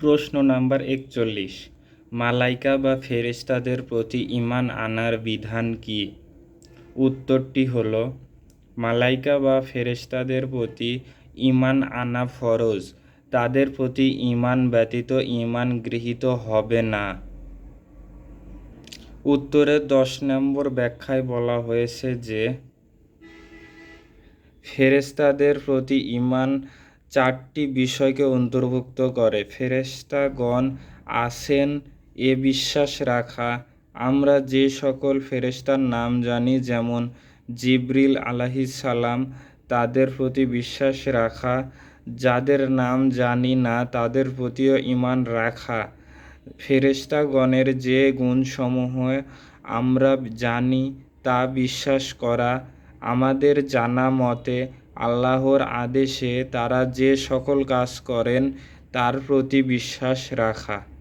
প্রশ্ন নাম্বার একচল্লিশ। মালাইকা বা ফেরেশতাদের প্রতি ঈমান আনার বিধান কি? উত্তরটি হল, মালাইকা বা ফেরেশতাদের প্রতি ঈমান আনা ফরজ। তাদের প্রতি ঈমান ব্যতীত ঈমান গৃহীত হবে না। উত্তরের দশ নম্বর ব্যাখ্যায় বলা হয়েছে যে, ফেরেশতাদের প্রতি ঈমান চারটি বিষয়কে অন্তর্ভুক্ত করে। ফেরেশতাগণ আছেন, এ বিশ্বাস রাখা। আমরা যে সকল ফেরেশতার নাম জানি, যেমন জিবরিল সালাম, তাদের প্রতি বিশ্বাস রাখা। যাদের নাম জানি না, তাদের প্রতিও ইমান রাখা। ফেরেশতাগণের যে গুণসমূহ আমরা জানি, তা বিশ্বাস করা। আমাদের জানা মতে আল্লাহর আদেশে তারা যে সকল কাজ করেন তার প্রতি বিশ্বাস রাখা।